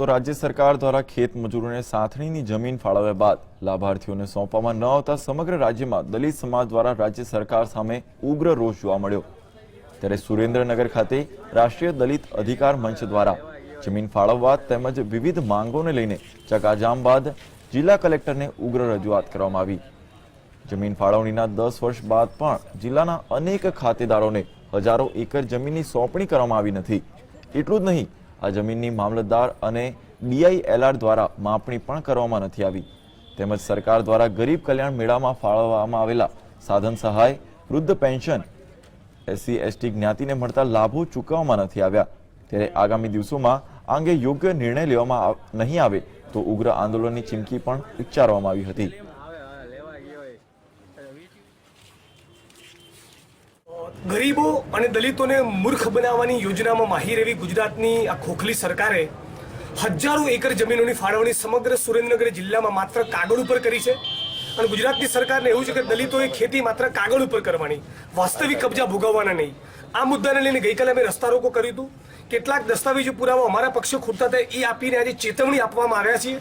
તો રાજ્ય સરકાર દ્વારા ખેત મજૂરોને સાથણીની જમીન ફાળવ્યા બાદ લાભાર્થીઓને સોંપવામાં ન આવતા સમગ્ર રાજ્યમાં દલિત સમાજ દ્વારા રાજ્ય સરકાર સામે ઉગ્ર રોષ જોવા મળ્યો. ત્યારે સુરેન્દ્રનગર ખાતે રાષ્ટ્રીય દલિત અધિકાર મંચ દ્વારા જમીન ફાળવવા તેમજ વિવિધ માંગોને લઈને ચકાજામ બાદ જિલ્લા કલેક્ટરને ઉગ્ર રજૂઆત કરવામાં આવી. જમીન ફાળવણીના દસ વર્ષ બાદ પણ જિલ્લાના અનેક ખાતેદારોને હજારો એકર જમીનની સોંપણી કરવામાં આવી નથી. એટલું જ નહીં આ જમીનની મામલતદાર અને ડીઆઈએલઆર દ્વારા માપણી પણ કરવામાં નથી આવી. તેમજ સરકાર દ્વારા ગરીબ કલ્યાણ મેળામાં ફાળવવામાં આવેલા સાધન સહાય, વૃદ્ધ પેન્શન, એસસી, એસટી જ્ઞાતિને મળતા લાભો ચૂકવવામાં નથી આવ્યા. ત્યારે આગામી દિવસોમાં આ અંગે યોગ્ય નિર્ણય લેવામાં નહીં આવે તો ઉગ્ર આંદોલનની ચીમકી પણ ઉચ્ચારવામાં આવી હતી. ગરીબો અને દલિતોને મૂર્ખ બનાવવાની યોજનામાં માહિર એવી ગુજરાતની આ ખોખલી સરકારે હજારો એકર જમીનોની ફાળવણી સમગ્ર સુરેન્દ્રનગર જિલ્લામાં માત્ર કાગળ ઉપર કરી છે. અને ગુજરાતની સરકારને એવું છે કે દલિતોએ ખેતી માત્ર કાગળ ઉપર કરવાની, વાસ્તવિક કબજા ભોગવવાના નહીં. આ મુદ્દાને લઈને ગઈકાલે અમે રસ્તા રોકો કર્યું હતું. કેટલાક દસ્તાવેજો પુરાવા અમારા પક્ષે ખૂટતા એ આપીને આજે ચેતવણી આપવામાં આવ્યા છીએ.